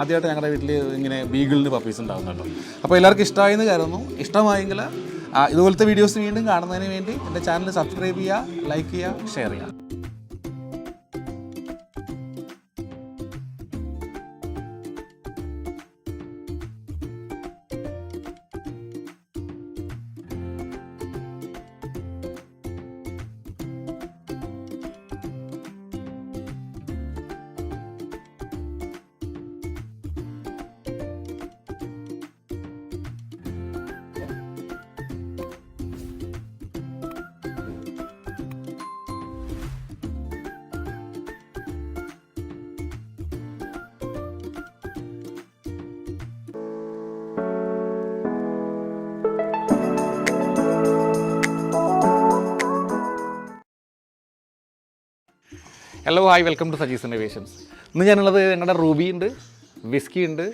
ആദ്യമായിട്ട് ഞങ്ങളുടെ വീട്ടിൽ ഇങ്ങനെ ബീഗിളിന് പപ്പീസ് ഉണ്ടാകുന്നുണ്ടോ അപ്പോൾ എല്ലാവർക്കും ഇഷ്ടമായെന്ന് കരുതുന്നു. ഇഷ്ടമായെങ്കിൽ ഇതുപോലത്തെ വീഡിയോസ് വീണ്ടും കാണുന്നതിന് വേണ്ടി എന്റെ ചാനൽ സബ്സ്ക്രൈബ് ചെയ്യുക ലൈക്ക് ചെയ്യുക ഷെയർ ചെയ്യുക. Hello hi welcome to Saji's innovations ഇന്ന് ഞാനുള്ളത് ഞങ്ങളുടെ റൂബി ഉണ്ട് വിസ്കി ഉണ്ട്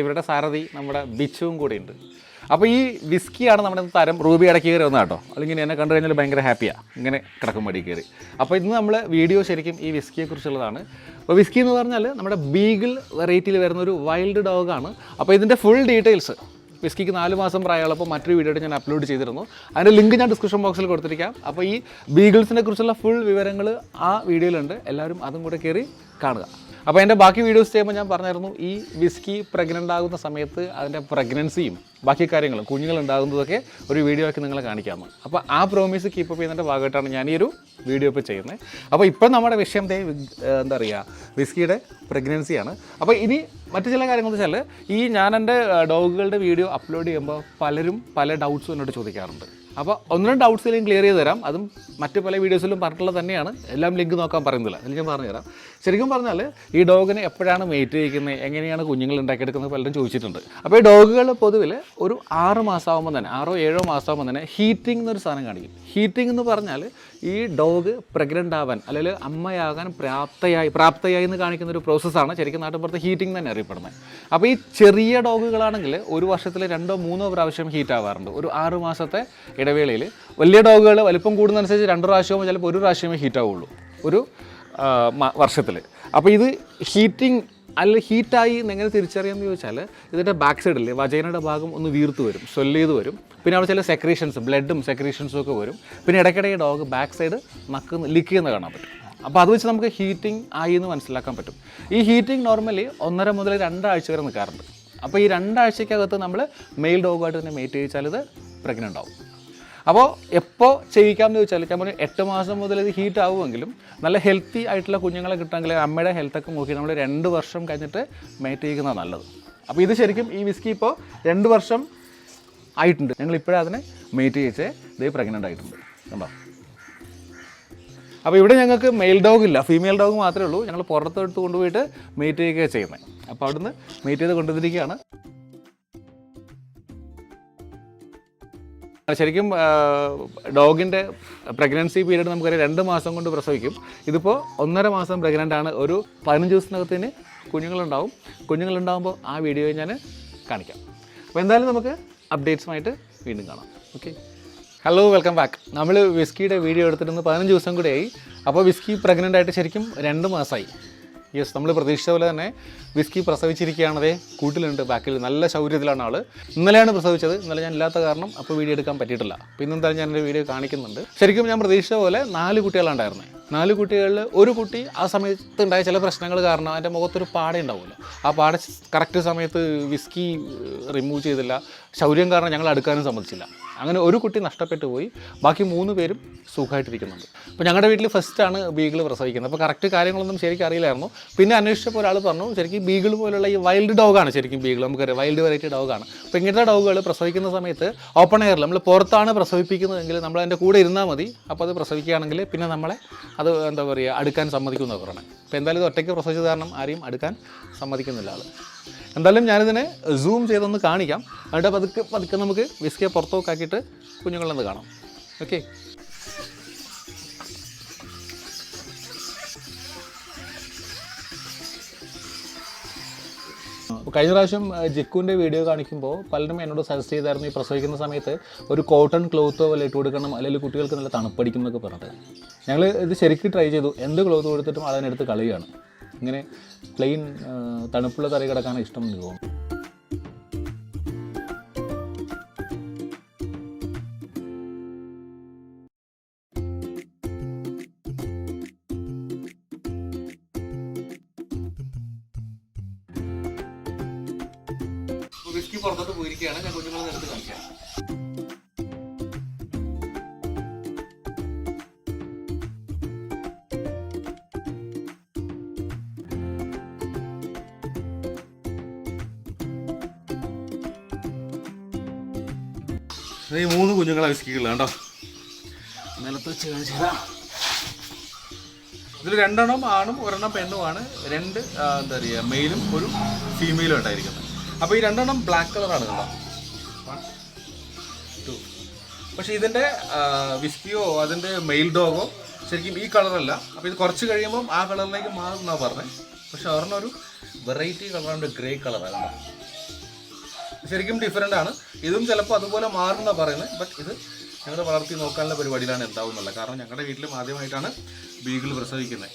ഇവരുടെ സാരഥി നമ്മുടെ ബിച്ചുവും കൂടെ ഉണ്ട്. അപ്പോൾ ഈ വിസ്കിയാണ് നമ്മുടെ താരം റൂബി ഇടയ്ക്ക് കയറി വന്നത് കേട്ടോ. അല്ലെങ്കിൽ എന്നെ കണ്ടു കഴിഞ്ഞാൽ ഭയങ്കര ഹാപ്പിയാണ് ഇങ്ങനെ കിടക്കും മടി കയറി. അപ്പോൾ ഇന്ന് നമ്മൾ വീഡിയോ ശരിക്കും ഈ വിസ്കിയെക്കുറിച്ചുള്ളതാണ് അപ്പോൾ വിസ്കി എന്ന് പറഞ്ഞാൽ നമ്മുടെ ബീഗിൾ വെറൈറ്റിയിൽ വരുന്ന ഒരു വൈൽഡ് ഡോഗാണ് അപ്പോൾ ഇതിന്റെ ഫുൾ ഡീറ്റെയിൽസ് വിസ്കിക്ക് നാല് മാസം പ്രായമുള്ളപ്പോൾ മറ്റൊരു വീഡിയോ ഞാൻ അപ്ലോഡ് ചെയ്തിരുന്നു. അതിന്റെ ലിങ്ക് ഞാൻ ഡിസ്ക്രിപ്ഷൻ ബോക്സിൽ കൊടുത്തിരിക്കാം. അപ്പോൾ ഈ ബീഗിൾസിനെ കുറിച്ചുള്ള ഫുൾ വിവരങ്ങൾ ആ വീഡിയോയിലുണ്ട് എല്ലാവരും അതും കൂടെ കയറി കാണുക. അപ്പോൾ എന്റെ ബാക്കി വീഡിയോസ് ചെയ്യുമ്പോൾ ഞാൻ പറഞ്ഞായിരുന്നു ഈ വിസ്കി പ്രഗ്നന്റ് ആകുന്ന സമയത്ത് അതിന്റെ പ്രഗ്നൻസിയും ബാക്കി കാര്യങ്ങളും കുഞ്ഞുങ്ങൾ ഉണ്ടാകുന്നതൊക്കെ ഒരു വീഡിയോ ആക്കി നിങ്ങളെ കാണിക്കാമെന്ന് അപ്പോൾ ആ പ്രോമിസ് കീപ്പ് അപ്പ് ചെയ്യുന്നതിന്റെ ഭാഗമായിട്ടാണ് ഞാൻ ഈ ഒരു വീഡിയോ ഇപ്പോൾ ചെയ്യുന്നത് അപ്പോൾ ഇപ്പോൾ നമ്മുടെ വിഷയം എന്താ പറയുക വിസ്കിയുടെ പ്രഗ്നൻസിയാണ് അപ്പോൾ ഇനി മറ്റു ചില കാര്യങ്ങൾ വെച്ചാൽ ഈ ഞാൻ എന്റെ ഡോഗുകളുടെ വീഡിയോ അപ്ലോഡ് ചെയ്യുമ്പോൾ പലരും പല ഡൗട്ട്സും എന്നോട് ചോദിക്കാറുണ്ട്. അപ്പോൾ ഒന്ന് രണ്ട് ഞാൻ ക്ലിയർ ചെയ്ത് തരാം. അതും മറ്റു പല വീഡിയോസിലും പറഞ്ഞിട്ടുള്ളത് തന്നെയാണ്. എല്ലാം ലിങ്ക് നോക്കാൻ പറയുന്നില്ല. അതിൽ ഞാൻ പറഞ്ഞു തരാം ശരിക്കും പറഞ്ഞാൽ ഈ ഡോഗിനെ എപ്പോഴാണ് മേറ്റ് ചെയ്യിക്കുന്നത് എങ്ങനെയാണ് കുഞ്ഞുങ്ങൾ ഉണ്ടാക്കിയെടുക്കുന്നത് പലരും ചോദിച്ചിട്ടുണ്ട്. അപ്പോൾ ഈ ഡോഗുകൾ പൊതുവിൽ ഒരു ആറ് മാസമാകുമ്പോൾ തന്നെ ആറോ ഏഴോ മാസമാകുമ്പോൾ തന്നെ ഹീറ്റിംഗ് എന്നൊരു സാധനം കാണിക്കും. ഹീറ്റിംഗ് എന്ന് പറഞ്ഞാൽ ഈ ഡോഗ് പ്രഗ്നന്റ് ആവാൻ അല്ലെങ്കിൽ അമ്മയാകാൻ പ്രാപ്തയായി പ്രാപ്തയായി എന്ന് കാണിക്കുന്ന ഒരു പ്രോസസ്സാണ് ശരിക്കും നാട്ടിൻപുറത്ത് ഹീറ്റിംഗ് തന്നെ അറിയപ്പെടുന്നത്. അപ്പോൾ ഈ ചെറിയ ഡോഗുകളാണെങ്കിൽ ഒരു വർഷത്തിൽ രണ്ടോ മൂന്നോ പ്രാവശ്യം ഹീറ്റ് ആവാറുണ്ട്. ഒരു ആറ് മാസത്തെ ഇടവേളയിൽ വലിയ ഡോഗുകൾ വലിപ്പം കൂടുന്നതനുസരിച്ച് രണ്ട് പ്രാവശ്യമോ ചിലപ്പോൾ ഒരു പ്രാവശ്യമേ ഹീറ്റ് ആവുള്ളൂ. ഒരു വർഷത്തിൽ അപ്പോൾ ഇത് ഹീറ്റിംഗ് അല്ല ഹീറ്റായി എങ്ങനെ തിരിച്ചറിയാമെന്ന് ചോദിച്ചാൽ ഇതിന്റെ ബാക്ക് സൈഡിൽ വജൈനയുടെ ഭാഗം ഒന്ന് വീർത്ത് വരും സ്വെല്ല് ചെയ്ത് വരും. പിന്നെ അവിടെ ചില സെക്രീഷൻസ് ബ്ലഡും സെക്രീഷൻസും ഒക്കെ വരും. പിന്നെ ഇടയ്ക്കിടയിൽ ഡോഗ് ബാക്ക് സൈഡ് നക്ക് ലിക്ക് ചെയ്യുന്ന കാണാൻ പറ്റും. അപ്പോൾ അത് വെച്ച് നമുക്ക് ഹീറ്റിംഗ് ആയി എന്ന് മനസ്സിലാക്കാൻ പറ്റും. ഈ ഹീറ്റിംഗ് നോർമലി ഒന്നര മുതൽ രണ്ടാഴ്ച വരെ നിൽക്കാറുണ്ട്. അപ്പോൾ ഈ രണ്ടാഴ്ചക്കകത്ത് നമ്മൾ മെയിൽ ഡോഗുമായിട്ട് തന്നെ മേറ്റ് ചെയ്യിച്ചാൽ ഇത് പ്രഗ്നന്റ് ആവും. അപ്പോൾ എപ്പോൾ ചെയ്യിക്കാമെന്ന് ചോദിച്ചാൽ ഞാൻ പറഞ്ഞു എട്ട് മാസം മുതൽ ഇത് ഹീറ്റ് ആവുമെങ്കിലും നല്ല ഹെൽത്തി ആയിട്ടുള്ള കുഞ്ഞുങ്ങളെ കിട്ടുമെങ്കിൽ അമ്മയുടെ ഹെൽത്തൊക്കെ നോക്കി നമ്മൾ രണ്ട് വർഷം കഴിഞ്ഞിട്ട് മേറ്റ് ചെയ്യുന്നതാണ് നല്ലത്. അപ്പോൾ ഇത് ശരിക്കും ഈ വിസ്കി ഇപ്പോൾ രണ്ട് വർഷം ആയിട്ടുണ്ട്. ഞങ്ങൾ ഇപ്പോഴേ അതിനെ മേറ്റ് ചെയ്യിച്ച് ഇത് പ്രഗ്നന്റ് ആയിട്ടുണ്ട്. കണ്ടോ? അപ്പോൾ ഇവിടെ ഞങ്ങൾക്ക് മെയിൽ ഡോഗ് ഇല്ല. ഫീമെയിൽ ഡോഗ് മാത്രമേ ഉള്ളൂ. ഞങ്ങൾ പുറത്തെടുത്ത് കൊണ്ടുപോയിട്ട് മേറ്റ് ചെയ്യുകയാണ് ചെയ്യുന്നത് അപ്പോൾ അവിടുന്ന് മേറ്റ് ചെയ്ത് കൊണ്ടുവന്നിരിക്കുകയാണ്. ശരിക്കും ഡോഗിന്റെ പ്രഗ്നൻസി പീരീഡ് നമുക്കറിയാം രണ്ട് മാസം കൊണ്ട് പ്രസവിക്കും. ഇതിപ്പോൾ ഒന്നര മാസം പ്രഗ്നന്റ് ആണ്. ഒരു പതിനഞ്ച് ദിവസത്തിനകത്തിന് കുഞ്ഞുങ്ങളുണ്ടാവും. കുഞ്ഞുങ്ങളുണ്ടാകുമ്പോൾ ആ വീഡിയോ ഞാൻ കാണിക്കാം. അപ്പോൾ എന്തായാലും നമുക്ക് അപ്ഡേറ്റ്സുമായിട്ട് വീണ്ടും കാണാം. ഓക്കെ ഹലോ വെൽക്കം ബാക്ക് നമ്മൾ വിസ്കിയുടെ വീഡിയോ എടുത്തിട്ട് പതിനഞ്ച് ദിവസം കൂടെ ആയി. അപ്പോൾ വിസ്കി പ്രഗ്നന്റ് ആയിട്ട് ശരിക്കും രണ്ട് മാസമായി യെസ് നമ്മൾ പ്രതീക്ഷിച്ച പോലെ തന്നെ വിസ്കി പ്രസവിച്ചിരിക്കുകയാണതേ. കൂട്ടിലുണ്ട് ബാക്കിൽ നല്ല ശൗര്യത്തിലാണ് ആൾ ഇന്നലെയാണ് പ്രസവിച്ചത്. ഇന്നലെ ഞാൻ ഇല്ലാത്ത കാരണം അപ്പോൾ വീഡിയോ എടുക്കാൻ പറ്റിയിട്ടില്ല. അപ്പോൾ ഇന്നെന്തായാലും ഞാൻ വീഡിയോ കാണിക്കുന്നുണ്ട്. ശരിക്കും ഞാൻ പ്രതീക്ഷിച്ച പോലെ നാല് കുട്ടികളുണ്ടായിരുന്നേ നാല് കുട്ടികളിൽ ഒരു കുട്ടി ആ സമയത്ത് ഉണ്ടായ ചില പ്രശ്നങ്ങൾ കാരണം അതിന്റെ മുഖത്തൊരു പാട ഉണ്ടാവുമല്ലോ ആ പാട കറക്റ്റ് സമയത്ത് വിസ്കി റിമൂവ് ചെയ്തില്ല. ശൗര്യം കാരണം ഞങ്ങൾ അടുക്കാനും സമ്മതിച്ചില്ല. അങ്ങനെ ഒരു കുട്ടി നഷ്ടപ്പെട്ടു പോയി. ബാക്കി മൂന്ന് പേരും സുഖമായിട്ടിരിക്കുന്നുണ്ട്. അപ്പോൾ ഞങ്ങളുടെ വീട്ടിൽ ഫസ്റ്റാണ് ബീഗിൾ പ്രസവിക്കുന്നത്. അപ്പോൾ കറക്റ്റ് കാര്യങ്ങളൊന്നും ശരിക്കും അറിയില്ലായിരുന്നു. പിന്നെ അന്വേഷിച്ചപ്പോൾ ഒരാൾ പറഞ്ഞു ശരിക്കും ബീഗിൾ പോലുള്ള ഈ വൈൽഡ് ഡോഗാണ് ശരിക്കും ബീഗിൾ. നമുക്കറിയാം വൈൽഡ് വെറൈറ്റി ഡോഗാണ് അപ്പോൾ ഇങ്ങനത്തെ ഡോഗുകൾ പ്രസവിക്കുന്ന സമയത്ത് ഓപ്പൺ എയറിൽ നമ്മൾ പുറത്താണ് പ്രസവിപ്പിക്കുന്നതെങ്കിൽ നമ്മൾ അതിന്റെ കൂടെ ഇരുന്നാൽ മതി. അപ്പോൾ അത് പ്രസവിക്കുകയാണെങ്കിൽ പിന്നെ നമ്മളെ അത് എന്താ പറയുക അടുക്കാൻ സമ്മതിക്കുന്ന പറയണേ അപ്പോൾ എന്തായാലും ഇത് ഒറ്റയ്ക്ക് പ്രസവിച്ചത് കാരണം ആരെയും അടുക്കാൻ സമ്മതിക്കുന്നില്ല ആൾ എന്തായാലും ഞാനിതിനെ സൂം ചെയ്തൊന്ന് കാണിക്കാം. എന്നിട്ട് പതുക്കെ പതുക്കെ നമുക്ക് വിസ്കിയെ പുറത്തൊക്കെ ആക്കിയിട്ട് കുഞ്ഞുങ്ങളൊന്ന് കാണാം. ഓക്കെ കഴിഞ്ഞ പ്രാവശ്യം ജിക്കുവിന്റെ വീഡിയോ കാണിക്കുമ്പോൾ പലരും എന്നോട് സജസ്റ്റ് ചെയ്തായിരുന്നു ഈ പ്രസവിക്കുന്ന സമയത്ത് ഒരു കോട്ടൺ ക്ലോത്തോ വല്ല ഇട്ട് കൊടുക്കണം അല്ലെങ്കിൽ കുട്ടികൾക്ക് നല്ല തണുപ്പടിക്കും എന്നൊക്കെ പറഞ്ഞിട്ട്. ഞങ്ങൾ ഇത് ശരിക്കും ട്രൈ ചെയ്തു. എന്ത് ക്ലോത്ത് കൊടുത്തിട്ടും അതിനെടുത്ത് കളയുകയാണ്. ഇങ്ങനെ പ്ലെയിൻ തണുപ്പുള്ള തറി കിടക്കാനാണ് ഇഷ്ടം എന്ന് തോന്നുന്നു. വിസ്കി പുറത്തോട്ട് പോയിരിക്കുകയാണ്. ഞാൻ കുഞ്ഞുങ്ങളെ എടുത്ത് കാണിക്കാം. ഈ മൂന്ന് കുഞ്ഞുങ്ങളെ വിസ്കിക്കുള്ള കേട്ടോ നിലത്ത് വെച്ച് കാണിച്ചാ ഇതിൽ രണ്ടെണ്ണം ആണും ഒരെണ്ണം പെണ്ണുമാണ് രണ്ട് എന്താ പറയുക മെയിലും ഒരു ഫീമെയിലും ഉണ്ടായിരിക്കുന്നത് അപ്പോൾ ഈ രണ്ടെണ്ണം ബ്ലാക്ക് കളറാണ് കേട്ടോ ടു പക്ഷേ ഇതിന്റെ വിസ്കിയോ അതിന്റെ മെയിൽ ഡോഗോ ശരിക്കും ഈ കളറല്ല അപ്പോൾ ഇത് കുറച്ച് കഴിയുമ്പം ആ കളറിലേക്ക് മാറുന്നാണ് പറഞ്ഞത് പക്ഷെ ഒരെണ്ണം ഒരു വെറൈറ്റി കളറാണ് ഗ്രേ കളറാണ് കണ്ടോ? ശരിക്കും ഡിഫറെന്റ് ആണ്. ഇതും ചിലപ്പോൾ അതുപോലെ മാറുന്ന പറയുന്നത് ബട്ട് ഇത് ഞങ്ങൾ വളർത്തി നോക്കാനുള്ള പരിപാടിയിലാണ് എന്താവുന്നുള്ളത്. കാരണം ഞങ്ങളുടെ വീട്ടിലും ആദ്യമായിട്ടാണ് ബീഗിൾ പ്രസവിക്കുന്നത്.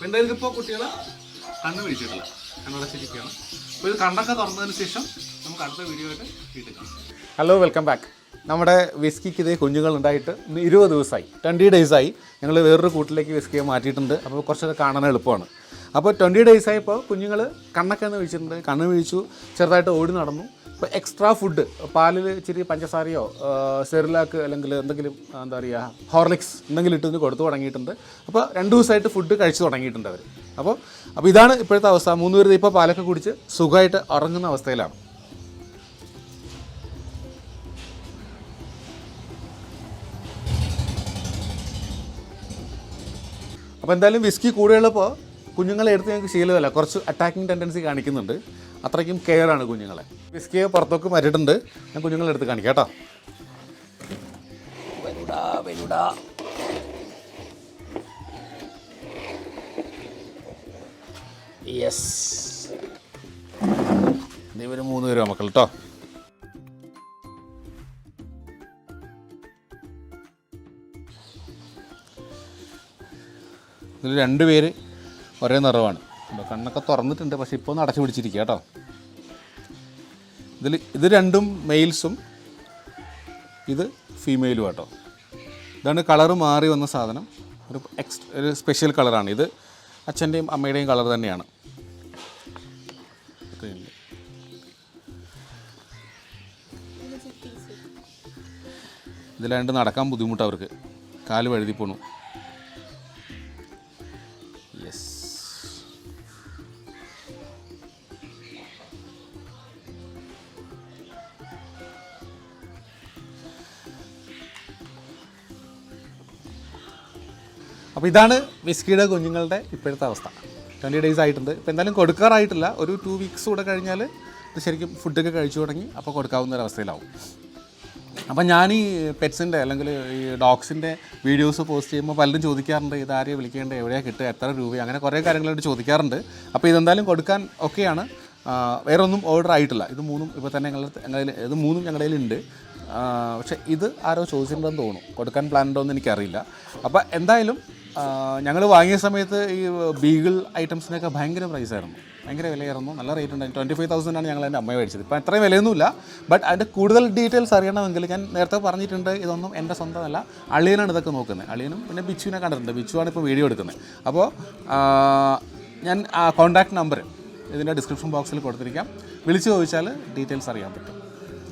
അപ്പോൾ എന്തായാലും ഇപ്പോൾ കുട്ടികൾ കണ്ണ് പിടിച്ചിട്ടില്ല. കണ്ണടച്ചിരിക്കുകയാണ് അപ്പോൾ ഇത് കണ്ണൊക്കെ തുറന്നതിന് ശേഷം നമുക്ക് അടുത്ത വീഡിയോ ആയിട്ട് വീട്ടിൽ കാണാം. ഹലോ വെൽക്കം ബാക്ക് നമ്മുടെ വിസ്കിക്ക് ഇതേ കുഞ്ഞുങ്ങൾ ഉണ്ടായിട്ട് ഇരുപത് ദിവസമായി ട്വന്റി ഡേയ്സായി ഞങ്ങൾ വേറൊരു കൂട്ടിലേക്ക് വിസ്കിയെ മാറ്റിയിട്ടുണ്ട്. അപ്പോൾ കുറച്ചൊക്കെ കാണാൻ എളുപ്പമാണ്. അപ്പോൾ ട്വന്റി ഡേയ്സ് ആയപ്പോൾ കുഞ്ഞുങ്ങൾ കണ്ണൊക്കെ ഒന്ന് വെച്ചിട്ടുണ്ട് കണ്ണ് വീഴ്ച്ചു ചെറുതായിട്ട് ഓടി നടന്നു. ഇപ്പോൾ എക്സ്ട്രാ ഫുഡ് പാലിൽ ഇച്ചിരി പഞ്ചസാരയോ സെറിലാക്ക് അല്ലെങ്കിൽ എന്തെങ്കിലും എന്താ പറയുക ഹോർലിക്സ് എന്തെങ്കിലും ഇട്ടൊന്ന് കൊടുത്തു തുടങ്ങിയിട്ടുണ്ട്. അപ്പോൾ രണ്ട് ദിവസമായിട്ട് ഫുഡ് കഴിച്ചു തുടങ്ങിയിട്ടുണ്ട് അവർ. അപ്പോൾ അപ്പോൾ ഇതാണ് ഇപ്പോഴത്തെ അവസ്ഥ. മൂന്ന് പേര് ഇപ്പോൾ പാലൊക്കെ കുടിച്ച് സുഖമായിട്ട് ഉറങ്ങുന്ന അവസ്ഥയിലാണ്. അപ്പോൾ എന്തായാലും വിസ്കി കൂടെയുള്ളപ്പോൾ കുഞ്ഞുങ്ങളെ എടുത്ത് ഞങ്ങൾക്ക് ശീലമല്ല. കുറച്ച് അറ്റാക്കിംഗ് ടെൻഡൻസി കാണിക്കുന്നുണ്ട്. അത്രയ്ക്കും കെയർ ആണ് കുഞ്ഞുങ്ങളെ. വിസ്കിയെ പുറത്തൊക്കെ മാറ്റിയിട്ടുണ്ട് ഞാൻ കുഞ്ഞുങ്ങളെ എടുത്ത് കാണിക്കാം കേട്ടോ. വരൂടാ വരൂടാ യെസ് മൂന്ന് പേരും മക്കൾ കേട്ടോ ഇതിൽ രണ്ട് പേര് ഒരേ നിറവാണ്. അപ്പോൾ കണ്ണൊക്കെ തുറന്നിട്ടുണ്ട് പക്ഷേ ഇപ്പോൾ ഒന്ന് അടച്ചു പിടിച്ചിരിക്കുക കേട്ടോ. ഇതിൽ ഇത് രണ്ടും മെയിൽസും ഇത് ഫീമെയിലും കേട്ടോ ഇതാണ് കളറ് മാറി വന്ന സാധനം. ഒരു എക്സ് ഒരു സ്പെഷ്യൽ കളറാണ് ഇത്. അച്ഛന്റെയും അമ്മയുടെയും കളർ തന്നെയാണ്. ഇതിലാണ്ട് നടക്കാൻ ബുദ്ധിമുട്ട് അവർക്ക്. കാൽ വഴുതി പോണു. അപ്പോൾ ഇതാണ് വിസ്കിയുടെ കുഞ്ഞുങ്ങളുടെ ഇപ്പോഴത്തെ അവസ്ഥ. ട്വന്റി ഡേയ്സ് ആയിട്ടുണ്ട്. ഇപ്പോൾ എന്തായാലും കൊടുക്കാറായിട്ടില്ല. ഒരു ടു വീക്സ് കൂടെ കഴിഞ്ഞാൽ ഇത് ശരിക്കും ഫുഡൊക്കെ കഴിച്ചു തുടങ്ങി അപ്പോൾ കൊടുക്കാവുന്ന ഒരു അവസ്ഥയിലാവും. അപ്പം ഞാൻ ഈ പെറ്റ്സിന്റെ അല്ലെങ്കിൽ ഈ ഡോഗ്സിന്റെ വീഡിയോസ് പോസ്റ്റ് ചെയ്യുമ്പോൾ പലരും ചോദിക്കാറുണ്ട് ഇത് ആരെയും വിളിക്കേണ്ടത് എവിടെയാണ് കിട്ടുക? എത്ര രൂപ അങ്ങനെ കുറേ കാര്യങ്ങളോട് ചോദിക്കാറുണ്ട്. അപ്പോൾ ഇതെന്തായാലും കൊടുക്കാൻ ഒക്കെയാണ്. വേറെ ഒന്നും ഓർഡർ ആയിട്ടില്ല. ഇത് മൂന്നും ഇപ്പോൾ തന്നെ ഞങ്ങളുടെ ഞങ്ങളുടെ ഇത് മൂന്നും ഞങ്ങളുടെ ഉണ്ട് പക്ഷേ ഇത് ആരോ ചോദിച്ചിട്ടുണ്ടെന്ന് തോന്നുന്നു. കൊടുക്കാൻ പ്ലാൻ ഉണ്ടോ എന്ന് എനിക്കറിയില്ല. അപ്പോൾ എന്തായാലും ഞങ്ങൾ വാങ്ങിയ സമയത്ത് ഈ ബീഗിൾ ഐറ്റംസിനൊക്കെ ഭയങ്കര പ്രൈസായിരുന്നു ഭയങ്കര വിലയായിരുന്നു. നല്ല റേറ്റ് ഉണ്ടായിരുന്നു. ട്വന്റി ഫൈവ് തൗസൻഡ് ആണ് ഞങ്ങൾ എന്റെ അമ്മയെ മേടിച്ചത്. ഇപ്പം അത്രയും വിലയൊന്നുമില്ല. ബട്ട് അതിന്റെ കൂടുതൽ ഡീറ്റെയിൽസ് അറിയണമെങ്കിൽ ഞാൻ നേരത്തെ പറഞ്ഞിട്ടുണ്ട് ഇതൊന്നും എന്റെ സ്വന്തമല്ല അളിയനാണ് ഇതൊക്കെ നോക്കുന്നത്. അളിയനും പിന്നെ ബിച്ചുവിനെ കണ്ടിട്ടുണ്ട്. ബിച്ചുവാണ് ഇപ്പോൾ വീഡിയോ എടുക്കുന്നത്. അപ്പോൾ ഞാൻ കോൺടാക്ട് നമ്പർ ഇതിന്റെ ഡിസ്ക്രിപ്ഷൻ ബോക്സിൽ കൊടുത്തിരിക്കാം. വിളിച്ചു ചോദിച്ചാൽ ഡീറ്റെയിൽസ് അറിയാൻ പറ്റും.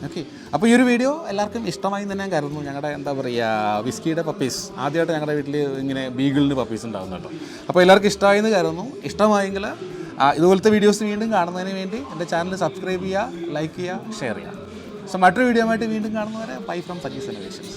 ഓക്കെ അപ്പോൾ ഈ ഒരു വീഡിയോ എല്ലാവർക്കും ഇഷ്ടമായി തന്നെ ഞാൻ കരുതുന്നു. ഞങ്ങളുടെ എന്താ പറയുക വിസ്കിയുടെ പപ്പീസ് ആദ്യമായിട്ട് ഞങ്ങളുടെ വീട്ടിൽ ഇങ്ങനെ ബീഗിളിന് പപ്പീസ് ഉണ്ടാകുന്നു കേട്ടോ. അപ്പോൾ എല്ലാവർക്കും ഇഷ്ടമായി എന്ന് കരുതുന്നു. ഇഷ്ടമായെങ്കിൽ ഇതുപോലത്തെ വീഡിയോസ് വീണ്ടും കാണുന്നതിന് വേണ്ടി എന്റെ ചാനൽ സബ്സ്ക്രൈബ് ചെയ്യുക ലൈക്ക് ചെയ്യുക ഷെയർ ചെയ്യുക. സോ മറ്റൊരു വീഡിയോ ആയിട്ട് വീണ്ടും കാണുന്നവരെ ബൈ ഫ്രം സജീസ് ഇന്നോവേഷൻസ്